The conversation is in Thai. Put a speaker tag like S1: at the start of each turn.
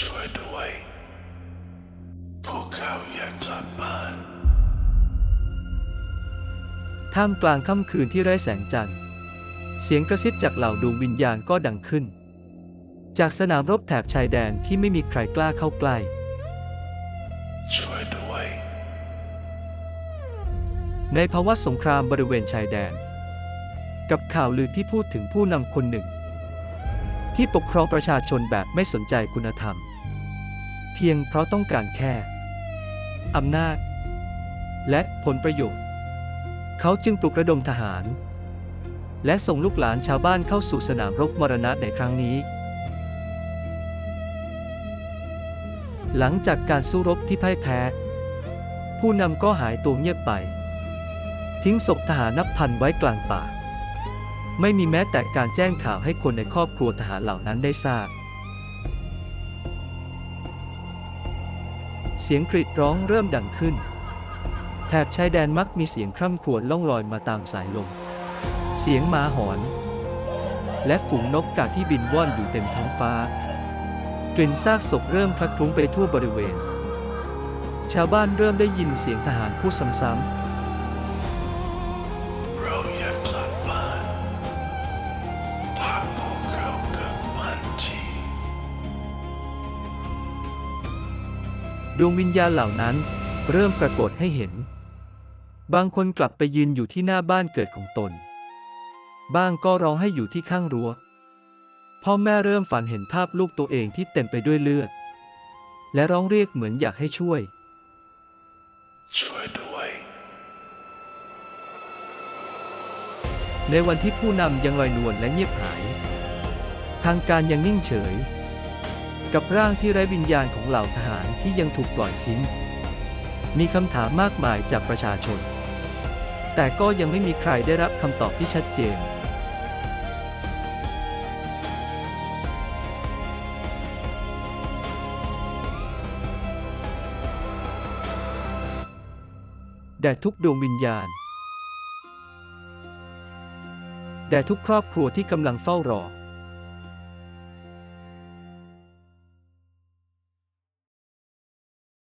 S1: ช่วยด้วย พวกเขาอยากกลับบ้าน
S2: ท่ามกลางค่ำคืนที่ไร้แสงจันทร์ เสียงกระซิบจากเหล่าดวงวิญญาณก็ดังขึ้น จากสนามรบแถบชายแดนที่ไม่มีใครกล้าเข้าใกล้
S1: ช่วยด้วย
S2: ในภาวะสงครามบริเวณชายแดน กับข่าวลือที่พูดถึงผู้นำคนหนึ่ง ที่ปกครองประชาชนแบบไม่สนใจคุณธรรม เพียงเพราะต้องการแค่อำนาจ และผลประโยชน์ เขาจึงปลุกระดมทหาร และส่งลูกหลานชาวบ้านเข้าสู่สนามรบมรณะในครั้งนี้ หลังจากการสู้รบที่พ่ายแพ้ ผู้นำก็หายตัวเงียบไป ทิ้งศพทหารนับพันไว้กลางป่า ไม่มีแม้แต่การแจ้งข่าวให้คนในครอบครัวทหารเหล่านั้นได้ทราบ เสียงกรีดร้องเริ่มดังขึ้น แถบชายแดนมักมีเสียงคร่ำครวญล่องลอยมาตามสายลม เสียงหมาหอน และฝูงนกกาที่บินว่อนอยู่เต็มท้องฟ้ากลิ่นซากศพเริ่มคลักคลุ้งไปทั่วบริเวณ ชาวบ้านเริ่มได้ยินเสียงทหารพูดซ้ำ
S1: เด
S2: วงวิญญาณเหล่านั้น เริ่มปรากฏให้เห็น บางคนกลับไปยืนอยู่ที่หน้าบ้านเกิดของตน บ้างก็ร้องให้อยู่ที่ข้างรั้ว พ่อแม่เริ่มฝันเห็นภาพลูกตัวเองที่เต็มไปด้วยเลือด และร้องเรียกเหมือนอยากให้ช่วย
S1: ช่วยด้วย
S2: ในวันที่ผู้นำยังลอยนวลและเงียบหาย ทางการยังนิ่งเฉย กับร่างที่ไร้วิญญาณของเหล่าทหารที่ยังถูกปล่อยทิ้ง มีคำถามมากมายจากประชาชน แต่ก็ยังไม่มีใครได้รับคำตอบที่ชัดเจน แด่ทุกดวงวิญญาณ แด่ทุกครอบครัวที่กำลังเฝ้ารอ